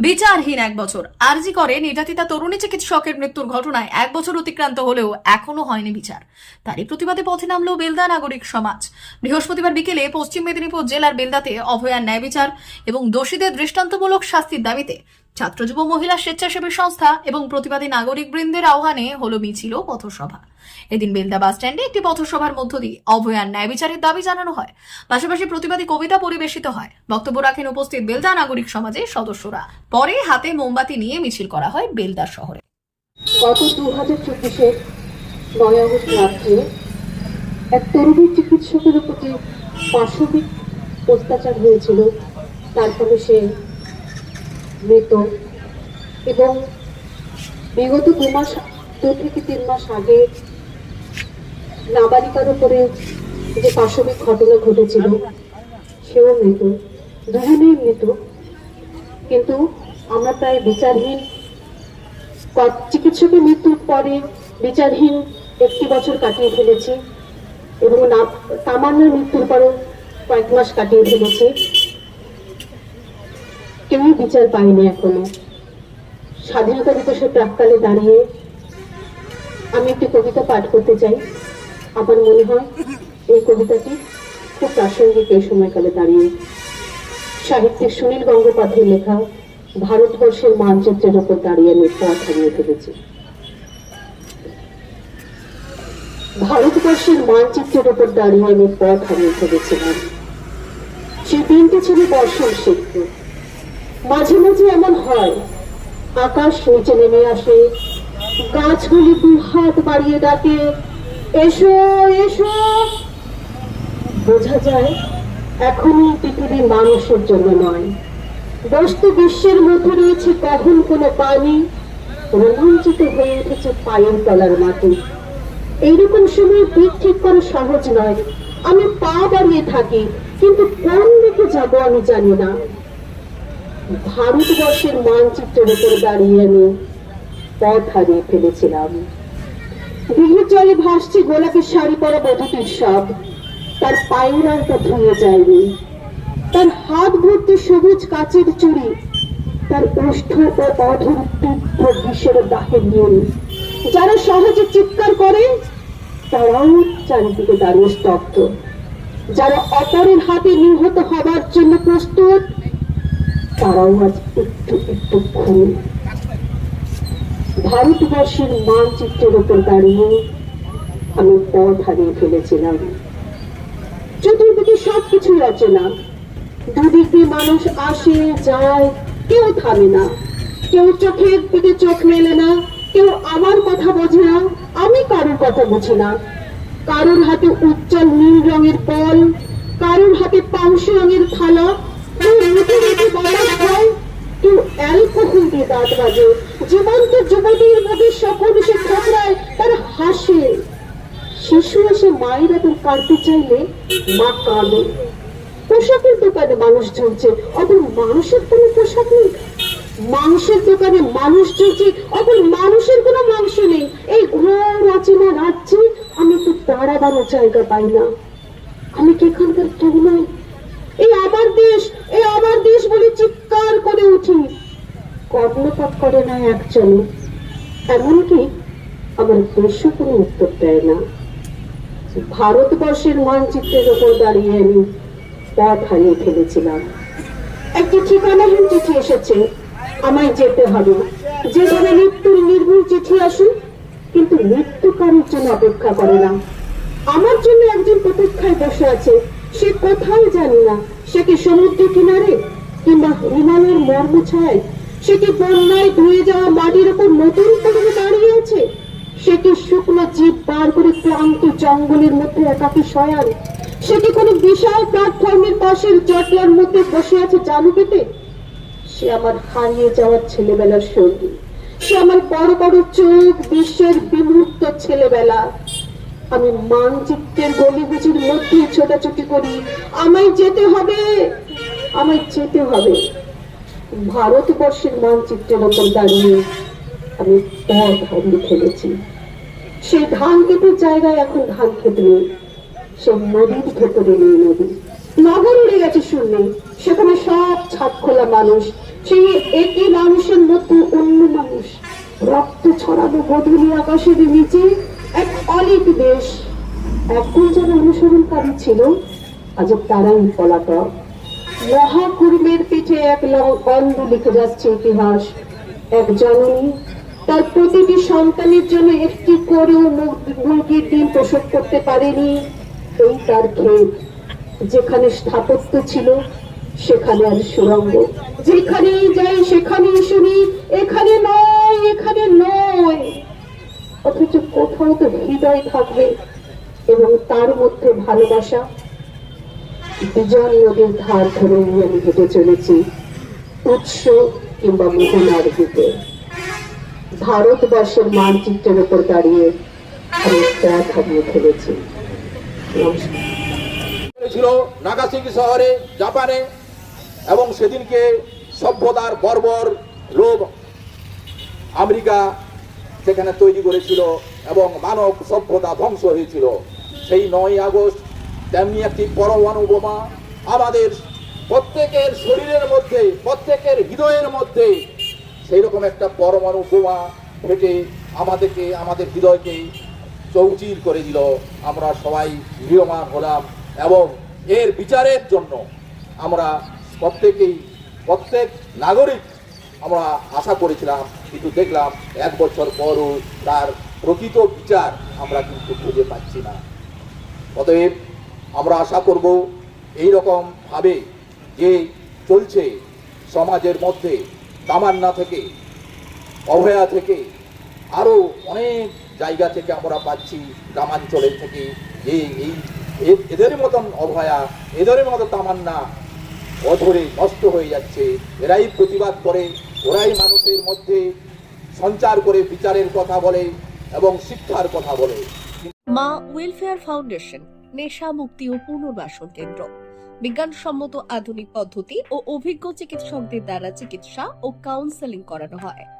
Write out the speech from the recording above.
বিচারহীন এক বছর। আরজি করে, নির্যাতিতা তরুণী চিকিৎসকের মৃত্যুর ঘটনায় এক বছর অতিক্রান্ত হলেও এখনও হয়নি বিচার। তারই প্রতিবাদে পথে নামল বেলদা নাগরিক সমাজ। বৃহস্পতিবার বিকেলে পশ্চিম মেদিনীপুর জেলার বেলদাতে অভয়ার ন্যায় বিচার এবং দোষীদের দৃষ্টান্তমূলক শাস্তির দাবিতে ছাত্র যুব মহিলা স্বেচ্ছাসেবী সংস্থা এবং প্রতিবাদী নাগরিক বৃন্দের আহ্বানে হল মিছিল পথসভা। এদিন বেলদা বাস স্ট্যান্ডে একটি পথসভার মধ্য দিয়ে অভয়ার ন্যায় বিচারের দাবি জানানো হয়। পাশাপাশি প্রতিবাদী কবিতা পরিবেশিত হয়। বক্তব্য রাখেন উপস্থিত বেলদা নাগরিক সমাজের সদস্যরা। পরে হাতে মোমবাতি নিয়ে মিছিল করা হয় বেলদা শহরে। হাজার এক চিকিৎসকের উপর যে পাশবিক অত্যাচার হয়েছিল, তার ফলে সে মৃত। এবং বিগত দু মাস, দু থেকে তিন মাস আগে নাবালিকার উপরে যে পাশবিক ঘটনা ঘটেছিল, সেও মৃত। দুজনেই মৃত। কিন্তু আমরা প্রায় বিচারহীন চিকিৎসকের মৃত্যুর পরে বিচারহীন একটি বছর কাটিয়ে ফেলেছি এবং তামান্নার মৃত্যুর পরেও কয়েক মাস কাটিয়ে ফেলেছি। বিচার পাইনি এখনও। স্বাধীনতা দিবসের প্রাককালে দাঁড়িয়ে আমি একটি কবিতা পাঠ করতে চাই। আমার মনে হয় এই কবিতাটি খুব প্রাসঙ্গিক এই সময়কালে দাঁড়িয়ে। সাহিত্যিক সুনীল গঙ্গোপাধ্যায় লেখা ভারতবর্ষের মানচিত্রের উপর দাঁড়িয়ে আমি পথ হারিয়ে ফেলেছি। ভারতবর্ষের মানচিত্রের উপর দাঁড়িয়ে আমি পথ হারিয়ে ফেলেছিলাম। সেই দিনটি ছিল বর্ষণ সিদ্ধ মাঝে মাঝে এমন হয়। আকাশ নিচে নেমে আসে। গাছগুলি দু হাত বাড়িয়ে ডাকে, এসো এসো! বোঝা যায় এখনই পৃথিবী মানুষের জন্য নয়। বস্তু বিশ্বের মধ্যে রয়েছে কখন কোনো পানি রোমাঞ্চিত হয়ে উঠেছে পায়ের তলার মাটি। এইরকম সময় দিক ঠিক করা সহজ নয়। আমি পা বাড়িয়ে থাকি, কিন্তু কোন দিকে যাব আমি জানি না। ভারতবর্ষের মানচিত্রের উপর দাঁড়িয়ে আমি পথ হারিয়ে ফেলেছিলাম। দিঘির জলে ভাসছে গোলাপের শাড়ি পরা বধূটির সব। তার পায়ের আলটা ধুয়ে যায়নি। তার হাত ভর্তি সবুজ কাচের চুড়ি। তার ওষ্ঠ ও অধর তীব্র গ্রীষ্মের দাহের নীল। যারা সহজে চিৎকার করে, তারাও চারিদিকে দাঁড়িয়ে স্তব্ধ। যারা অপরের হাতে নিহত হবার জন্য প্রস্তুত তারাও আজ একটু একটু খুন ভারতবর্ষের মানচিত্রের উপর দাঁড়িয়ে আমি পথ হারিয়ে ফেলেছিলাম। চতুর্দিকে সবকিছুই অচেনা। দুদিক দিয়ে মানুষ আসে, যায়, কেউ থামে না। কেউ চোখের দিকে চোখ মেলে না। কেউ আমার কথা বোঝে না। আমি কারোর কথা বুঝি না। কারোর হাতে উজ্জ্বল নীল রঙের বল কারোর হাতে পাংশ রঙের থালা হাসে শিশু এসে মায়ের এখন কাঁদতে চাইলে মা কাঁদে পোশাকের দোকানে মানুষ ঝুলছে অপর মানুষের কোনো পোশাক মাংসের দোকানে মানুষ ঝুলছে অপর মানুষের কোনো মাংস নেই এই ঘোর অচেনা রাজ্যে আমি একটু দাঁড়াবারও জায়গা পাই না আমি কি এখানকার কেউ আমার দেশ এই আমার দেশ বলে চিৎকার করে উঠি। কর্ণপাত করে না একজন এমনকি আমার দেশও কোনো উত্তর দেয় না। ভারতবর্ষের মানচিত্রের ওপর দাঁড়িয়ে আমি পথ হারিয়ে ফেলেছিলাম একটি ঠিকানাহীন চিঠি এসেছে। আমায় যেতে হবে। যেখানে মৃত্যুর নির্ভুল চিঠি আসুন কিন্তু মৃত্যু কারোর জন্য অপেক্ষা করে না। আমার জন্য একজন প্রতীক্ষায় বসে আছে, সে কোথায় জানি না। সে কি সমুদ্র কিনারে কিংবা হিমালয়ের মর্ম ছায়? সে কি বন্যায় ধুয়ে যাওয়া মাটির উপর নতুন করে দাঁড়িয়ে আছে সে কি শুকনো জীব বার করে ক্লান্ত জঙ্গলের মধ্যে একাকি শয়ান? সে কি কোনো বিশাল প্ল্যাটফর্মের পাশের জটলার মধ্যে বসে আছে জানু পেতে? সে আমার হারিয়ে যাওয়ার ছেলেবেলার সঙ্গী। সে আমার বড় বড় চোখ, বিশ্বের বিমূর্ত ছেলেবেলা। আমি মানচিত্রের গলিগুচির মধ্যে ছোটাছুটি করি। আমায় যেতে হবে। আমায় যেতে হবে। ভারতবর্ষের মানচিত্রের ওপর দাঁড়িয়ে আমি পথ ফেলেছি। সেই ধান ক্ষেতের জায়গায় এখন ধান ক্ষেত নেই। সে নদীর ভেতরে নেই নদী। নগর উড়ে গেছে শূন্য। সেখানে সব ছাদ খোলা মানুষ। সেই একই মানুষের মতো অন্য মানুষ। রক্ত ছড়ানো গধূলি আকাশের নিচে এক অলিক দেশ এখন যারা অনুসরণকারী ছিল আজ তারাই পলাতক। মহাকুর্মের পিঠে এক অন্ধ লিখে যাচ্ছে ইতিহাস। এক জননী, তার প্রতিটি সন্তানের জন্য একটি করেও মুরগির ডিম প্রসব করতে পারেনি। এই তার ক্ষেত, যেখানে স্থাপত্য ছিল, সেখানে আর সুরঙ্গ। যেখানেই যাই সেখানেই শুনি, এখানে নয় এখানে নয়। অথচ কোথাও তো হৃদয় থাকবে এবং তার মধ্যে ভালোবাসা বিজয় নদীর ধার ধরে আমি হেঁটে চলেছি, উৎস কিংবা মোহনার দিকে। ভারতবর্ষের মানচিত্রের উপর দাঁড়িয়ে আমি পথ হারিয়ে ফেলেছি। ছিল নাগাসাকি শহরে, জাপানে, এবং সেদিনকে সভ্যতার বর্বর লোভ আমেরিকা সেখানে তৈরি করেছিল এবং মানব সভ্যতা ধ্বংস হয়েছিল। সেই নয় আগস্ট তেমনি একটি পরমাণু বোমা আমাদের প্রত্যেকের শরীরের মধ্যে, প্রত্যেকের হৃদয়ের মধ্যে সেই রকম একটা পরমাণু বোমা ফেটে আমাদেরকে, আমাদের হৃদয়কে চৌচির করে দিল। আমরা সবাই গৃহমান হলাম এবং এর বিচারের জন্য আমরা প্রত্যেকেই, প্রত্যেক নাগরিক আমরা আশা করেছিলাম, কিন্তু দেখলাম এক বছর পরও তার প্রকৃত বিচার আমরা কিন্তু খুঁজে পাচ্ছি না। অতএব আমরা আশা করব এই রকম ভাবে যে চলছে সমাজের মধ্যে তামান্না থেকে অভয়া থেকে, আরও অনেক জায়গা থেকে আমরা পাচ্ছি গ্রামাঞ্চলের থেকে এই এ- এদের মতন অভয়া এদের মতো তামান্না অধরে নষ্ট হয়ে যাচ্ছে। এরাই প্রতিবাদ করে, ওরাই মানুষের মধ্যে সঞ্চার করে বিচারের কথা বলে এবং শিক্ষার কথা বলে। মা ওয়েলফেয়ার ফাউন্ডেশন, নেশা মুক্তি ও পুনর্বাসন কেন্দ্র। বিজ্ঞানসম্মত আধুনিক পদ্ধতি ও অভিজ্ঞ চিকিৎসকদের দ্বারা চিকিৎসা ও কাউন্সেলিং করানো হয়।